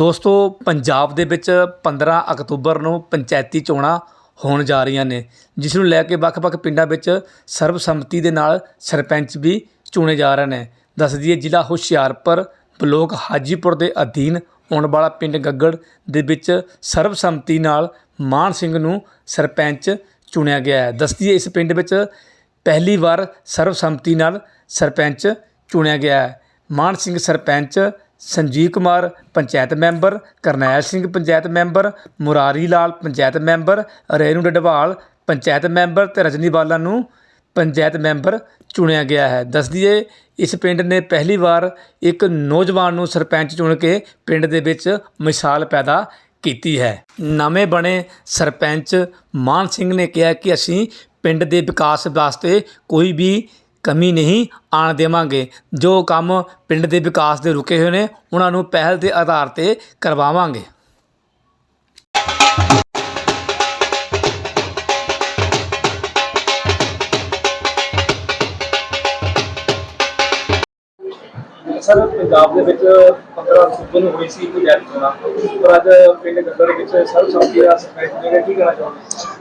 ਦੋਸਤੋ, ਪੰਜਾਬ ਦੇ ਵਿੱਚ 15 ਅਕਤੂਬਰ ਨੂੰ ਪੰਚਾਇਤੀ ਚੋਣਾਂ ਹੋਣ ਜਾ ਰਹੀਆਂ ਨੇ, ਜਿਸ ਨੂੰ ਲੈ ਕੇ ਵੱਖ-ਵੱਖ ਪਿੰਡਾਂ ਵਿੱਚ ਸਰਬਸੰਮਤੀ ਦੇ ਨਾਲ ਸਰਪੰਚ ਵੀ ਚੁਣੇ ਜਾ ਰਹੇ ਨੇ। ਦੱਸ ਦਈਏ, ਜ਼ਿਲ੍ਹਾ ਹੁਸ਼ਿਆਰਪੁਰ ਬਲੋਕ ਹਾਜੀਪੁਰ ਦੇ ਅਧੀਨ ਆਉਣ ਵਾਲਾ ਪਿੰਡ ਗੱਗੜ ਦੇ ਵਿੱਚ ਸਰਬਸੰਮਤੀ ਨਾਲ ਮਾਨ ਸਿੰਘ ਨੂੰ ਸਰਪੰਚ ਚੁਣਿਆ ਗਿਆ ਹੈ। ਦੱਸ ਦਈਏ, ਇਸ ਪਿੰਡ ਵਿੱਚ ਪਹਿਲੀ ਵਾਰ ਸਰਬਸੰਮਤੀ ਨਾਲ ਸਰਪੰਚ ਚੁਣਿਆ ਗਿਆ ਹੈ। Maan Singh sarpanch Sanjeev Kumar, panchayat member, Karnail Singh, panchayat member, Murari Lal, panchayat member, Renu Dadwal, panchayat member ਅਤੇ ਰਜਨੀ ਬਾਲਾ ਨੂੰ ਪੰਚਾਇਤ ਮੈਂਬਰ ਚੁਣਿਆ ਗਿਆ ਹੈ। ਦੱਸ ਦਈਏ, ਇਸ ਪਿੰਡ ਨੇ ਪਹਿਲੀ ਵਾਰ ਇੱਕ ਨੌਜਵਾਨ ਨੂੰ ਸਰਪੰਚ ਚੁਣ ਕੇ ਪਿੰਡ ਦੇ ਵਿੱਚ ਮਿਸਾਲ ਪੈਦਾ ਕੀਤੀ ਹੈ। ਨਵੇਂ ਬਣੇ ਸਰਪੰਚ ਮਾਨ ਸਿੰਘ ਨੇ ਕਿਹਾ ਕਿ ਅਸੀਂ ਪਿੰਡ ਦੇ ਵਿਕਾਸ ਵਾਸਤੇ ਕੋਈ ਵੀ ਕਮੀ ਨਹੀਂ ਆਣ ਦੇਵਾਂਗੇ। ਜੋ ਕੰਮ ਪਿੰਡ ਦੇ ਵਿਕਾਸ ਦੇ ਰੁਕੇ ਹੋਏ ਨੇ ਉਹਨਾਂ ਨੂੰ ਪਹਿਲ ਦੇ ਆਧਾਰ ਤੇ ਕਰਵਾਵਾਂਗੇ। ਸਰ ਪੰਜਾਬ ਦੇ ਵਿੱਚ 15 ਅਕਤੂਬਰ ਨੂੰ ਹੋਈ ਸੀ ਪੰਚਾਇਤ ਚੋਣਾਂ। ਪਰ ਅੱਜ ਪਿੰਡ ਗੱਗੜ ਵਿੱਚ ਸਰਬਸੰਮਤੀ ਦਾ ਸਰਪੰਚ ਨੇ ਕੀ ਕਹਿਣਾ ਚਾਹੁੰਦੇ?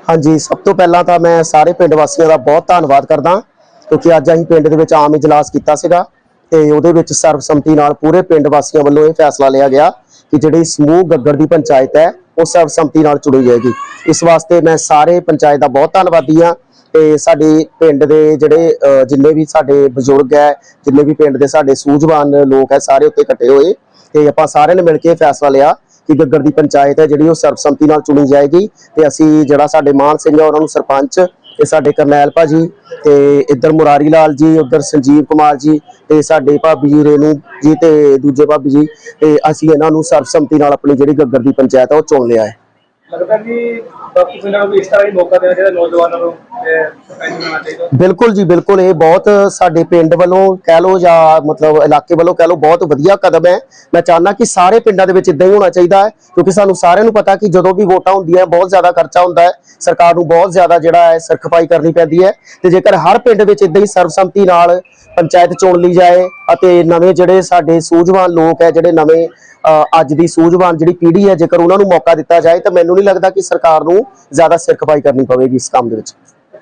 ਹਾਂਜੀ ਸਭ ਤੋਂ ਪਹਿਲਾਂ ਤਾਂ ਮੈਂ ਸਾਰੇ ਪਿੰਡ ਵਾਸੀਆਂ ਦਾ ਬਹੁਤ ਧੰਨਵਾਦ ਕਰਦਾ। ਕਿਉਂਕਿ ਅੱਜ ਅਸੀਂ ਪਿੰਡ ਦੇ ਵਿੱਚ ਆਮ ਇਜਲਾਸ ਕੀਤਾ ਸੀਗਾ ਤੇ ਉਹਦੇ ਵਿੱਚ ਸਰਬਸੰਮਤੀ ਨਾਲ ਪੂਰੇ ਪਿੰਡ ਵਾਸੀਆਂ ਵੱਲੋਂ ਇਹ ਫੈਸਲਾ ਲਿਆ ਗਿਆ ਕਿ ਜਿਹੜੀ ਸਮੂਹ ਗੱਗੜ ਦੀ ਪੰਚਾਇਤ ਹੈ, ਉਹ ਸਰਬਸੰਮਤੀ ਨਾਲ ਚੁਣੀ ਜਾਏਗੀ ਇਸ ਵਾਸਤੇ ਮੈਂ ਸਾਰੇ ਪੰਚਾਇਤ ਦਾ ਬਹੁਤ ਧੰਨਵਾਦੀ ਹਾਂ ਤੇ ਸਾਡੇ ਪਿੰਡ ਦੇ ਜਿਹੜੇ ਜਿੰਨੇ ਵੀ ਸਾਡੇ ਬਜ਼ੁਰਗ ਹੈ, ਜਿੰਨੇ ਵੀ ਪਿੰਡ ਦੇ ਸਾਡੇ ਸੂਝਵਾਨ ਲੋਕ ਹੈ, ਸਾਰੇ ਉੱਤੇ ਇਕੱਠੇ ਹੋਏ ਤੇ ਆਪਾਂ ਸਾਰਿਆਂ ਨੇ ਮਿਲ ਕੇ ਇਹ ਫੈਸਲਾ ਲਿਆ ਕਿ ਗੱਗਰ ਦੀ ਪੰਚਾਇਤ ਹੈ ਜਿਹੜੀ ਉਹ ਸਰਬਸੰਮਤੀ ਨਾਲ ਚੁਣੀ ਜਾਏਗੀ ਤੇ ਅਸੀਂ ਜਿਹੜਾ ਸਾਡੇ ਮਾਨ ਸਿੰਘ ਹੈ, ਉਹਨਾਂ ਨੂੰ ਸਰਪੰਚ ਤੇ ਸਾਡੇ ਕਰਨੈਲ ਭਾਜੀ ਤੇ ਇੱਧਰ ਮੁਰਾਰੀ ਲਾਲ ਜੀ, ਉੱਧਰ ਸੰਜੀਵ ਕੁਮਾਰ ਜੀ ਤੇ ਸਾਡੇ ਭਾਬੀ ਜੀ ਰੇਨੂ ਜੀ ਤੇ ਦੂਜੇ ਭਾਬੀ ਜੀ ਤੇ ਅਸੀਂ ਇਹਨਾਂ ਨੂੰ ਸਰਬਸੰਮਤੀ ਨਾਲ ਆਪਣੀ ਜਿਹੜੀ ਗੱਗਰ ਦੀ ਪੰਚਾਇਤ ਆ ਉਹ ਚੁਣ ਲਿਆ ਹੈ। ਲੱਗਦਾ ਕਿ ਬਾਕੀ ਪਿੰਡਾਂ ਨੂੰ ਵੀ ਇਸ ਤਰ੍ਹਾਂ ਹੀ ਮੌਕਾ ਦੇਣਾ ਚਾਹੀਦਾ ਨੌਜਵਾਨਾਂ ਨੂੰ? ਬਿਲਕੁਲ ਜੀ, ਬਿਲਕੁਲ। ਇਹ ਬਹੁਤ ਸਾਡੇ ਪਿੰਡ ਵੱਲੋਂ ਕਹਿ ਲਓ ਜਾਂ ਮਤਲਬ ਇਲਾਕੇ ਵੱਲੋਂ ਕਹਿ ਲਓ ਬਹੁਤ ਵਧੀਆ ਕਦਮ ਹੈ। ਮੈਂ ਚਾਹੁੰਦਾ ਕਿ ਸਾਰੇ ਪਿੰਡਾਂ ਦੇ ਵਿੱਚ ਇਦਾਂ ਹੀ ਹੋਣਾ ਚਾਹੀਦਾ ਹੈ, ਕਿਉਂਕਿ ਸਾਨੂੰ ਸਾਰਿਆਂ ਨੂੰ ਪਤਾ ਕਿ ਜਦੋਂ ਵੀ ਵੋਟਾਂ ਹੁੰਦੀਆਂ, ਬਹੁਤ ਜ਼ਿਆਦਾ ਖਰਚਾ ਹੁੰਦਾ ਹੈ। ਸਰਕਾਰ ਨੂੰ ਬਹੁਤ ਜ਼ਿਆਦਾ ਜਿਹੜਾ ਹੈ, ਸਰਖਪਾਈ ਕਰਨੀ ਪੈਂਦੀ ਹੈ। ਤੇ ਜੇਕਰ ਹਰ ਪਿੰਡ ਵਿੱਚ ਇਦਾਂ ਹੀ ਸਰਬਸੰਮਤੀ ਨਾਲ ਪੰਚਾਇਤ ਚੁਣ ਲਈ ਜਾਏ ਅਤੇ ਨਵੇਂ ਜਿਹੜੇ ਸਾਡੇ ਸੂਝਵਾਨ ਲੋਕ ਹੈ, ਜਿਹੜੇ ਨਵੇਂ ਅੱਜ ਦੀ ਸੂਝਵਾਨ ਜਿਹੜੀ ਪੀੜ੍ਹੀ ਹੈ, ਜੇਕਰ ਉਹਨਾਂ ਨੂੰ ਮੌਕਾ ਦਿੱਤਾ ਜਾਏ, ਤਾਂ ਮੈਨੂੰ ਨਹੀਂ ਲੱਗਦਾ ਕਿ ਸਰਕਾਰ ਨੂੰ ਜ਼ਿਆਦਾ ਸਿਰਖਪਾਈ ਕਰਨੀ ਪਵੇਗੀ ਇਸ ਕੰਮ ਦੇ ਵਿੱਚ।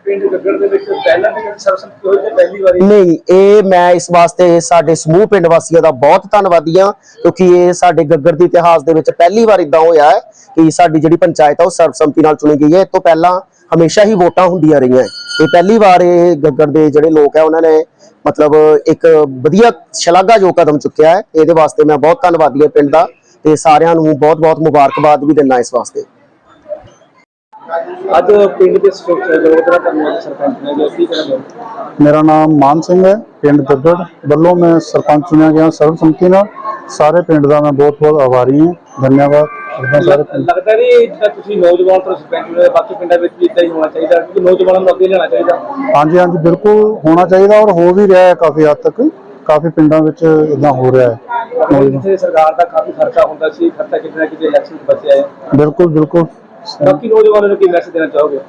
ਪਿੰਡ ਗੱਗੜ ਦੇ ਵਿੱਚ ਪਹਿਲਾਂ ਵੀ ਸਰਬਸੰਮਤੀ ਹੋਈ ਤੇ ਪਹਿਲੀ ਵਾਰੀ? ਨਹੀਂ, ਇਹ ਮੈਂ ਇਸ ਵਾਸਤੇ ਸਾਡੇ ਸਮੂਹ ਪਿੰਡ ਵਾਸੀਆਂ ਦਾ ਬਹੁਤ ਧੰਨਵਾਦੀ ਹਾਂ, ਕਿਉਂਕਿ ਇਹ ਸਾਡੇ ਗੱਗੜ ਦੇ ਇਤਿਹਾਸ ਦੇ ਵਿੱਚ ਪਹਿਲੀ ਵਾਰ ਇਦਾਂ ਹੋਇਆ ਹੈ ਕਿ ਸਾਡੀ ਜਿਹੜੀ ਪੰਚਾਇਤ ਆ, ਉਹ ਸਰਬਸੰਮਤੀ ਨਾਲ ਚੁਣੀ ਗਈ ਹੈ। ਇਸ ਤੋਂ ਪਹਿਲਾਂ ਹਮੇਸ਼ਾ ਹੀ ਵੋਟਾਂ ਹੁੰਦੀਆਂ ਰਹੀਆਂ ਇਹ ਪਹਿਲੀ ਵਾਰ ਇਹ ਗੱਗੜ ਦੇ ਜਿਹੜੇ ਲੋਕ ਹੈ ਉਹਨਾਂ ਨੇ ਮਤਲਬ ਇੱਕ ਵਧੀਆ ਸ਼ਲਾਘਾਯੋਗ ਕਦਮ ਚੁੱਕਿਆ ਹੈ, ਇਹਦੇ ਵਾਸਤੇ ਮੈਂ ਬਹੁਤ ਧੰਨਵਾਦੀ ਹਾਂ ਪਿੰਡ ਦਾ ਤੇ ਸਾਰਿਆਂ ਨੂੰ ਬਹੁਤ-ਬਹੁਤ ਮੁਬਾਰਕਬਾਦ ਵੀ ਦਿੰਦਾ ਇਸ ਵਾਸਤੇ। ਅੱਜ ਪਿੰਡ ਦੇ ਸਪੋਰਟ ਲੋਕ ਦਾ ਧੰਨਵਾਦ ਸਰਪੰਚ ਨੇ ਜੋ ਕੀ ਕਹਿਣਾ ਚਾਹੁੰਦੇ ਮੇਰਾ ਨਾਮ ਮਾਨ ਸਿੰਘ ਹੈ ਪਿੰਡ ਗੱਦੜ ਵੱਲੋਂ ਮੈਂ ਸਰਪੰਚ ਚੁਣਿਆ ਗਿਆ ਸਰਬਸੰਮਤੀ ਨਾਲ। ਸਾਰੇ ਪਿੰਡ ਦਾ ਮੈਂ ਬਹੁਤ ਬਹੁਤ ਆਭਾਰੀ ਹਾਂ। ਧੰਨਵਾਦ। ਲੱਗਦਾ ਨਹੀਂ ਤੁਸੀਂ ਨੌਜਵਾਨ ਤੋਂ ਸਰਪੰਚ ਨੇ ਬਾਕੀ ਪਿੰਡਾਂ ਵਿੱਚ ਵੀ ਇਦਾਂ ਹੀ ਹੋਣਾ ਚਾਹੀਦਾ ਕਿਉਂਕਿ ਨੌਜਵਾਨਾਂ ਨੂੰ ਅੱਗੇ ਲਿਆਉਣਾ ਚਾਹੀਦਾ। ਹਾਂਜੀ ਹਾਂਜੀ ਬਿਲਕੁਲ ਹੋਣਾ ਚਾਹੀਦਾ ਔਰ ਹੋ ਵੀ ਰਿਹਾ ਹੈ ਕਾਫੀ ਹੱਦ ਤੱਕ। ਕਾਫੀ ਪਿੰਡਾਂ ਵਿੱਚ ਇਦਾਂ ਹੋ ਰਿਹਾ ਹੈ। ਸਰਕਾਰ ਦਾ ਕਾਫੀ ਖਰਚਾ ਹੁੰਦਾ ਸੀ ਖਰਚਾ ਕਿਤੇ ਨਾ ਕਿਤੇ ਇਲੈਕਸ਼ਨ ਬਚਿਆ ਹੈ। ਬਿਲਕੁਲ ਬਿਲਕੁਲ। ਬਾਕੀ ਨੌਜਵਾਨਾਂ ਨੂੰ ਕੀ ਮੈਸੇਜ ਦੇਣਾ ਚਾਹੋਗੇ?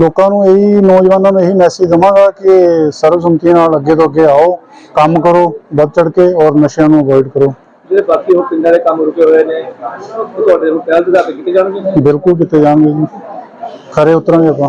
ਲੋਕਾਂ ਨੂੰ ਇਹੀ ਨੌਜਵਾਨਾਂ ਨੂੰ ਇਹੀ ਮੈਸੇਜ ਦਵਾਂਗਾ ਕਿ ਸਰਬਸੰਮਤੀ ਨਾਲ ਅੱਗੇ ਤੋਂ ਅੱਗੇ ਆਓ ਕੰਮ ਕਰੋ ਵੱਧ ਚੜ ਕੇ ਔਰ ਨਸ਼ਿਆਂ ਨੂੰ ਅਵੋਇਡ ਕਰੋ। ਜਿਹੜੇ ਬਾਕੀ ਹੋਰ ਪਿੰਡਾਂ ਦੇ ਕੰਮ ਰੁਕੇ ਹੋਏ ਨੇ ਉਹ ਤੁਹਾਡੇ ਨੂੰ ਪਹਿਲ ਦੇ ਆਧਾਰ ਤੇ ਕੀਤੇ ਜਾਣਗੇ? ਬਿਲਕੁਲ ਕੀਤੇ ਜਾਣਗੇ ਜੀ। ਖਰੇ ਉਤਰਾਂਗੇ ਆਪਾਂ।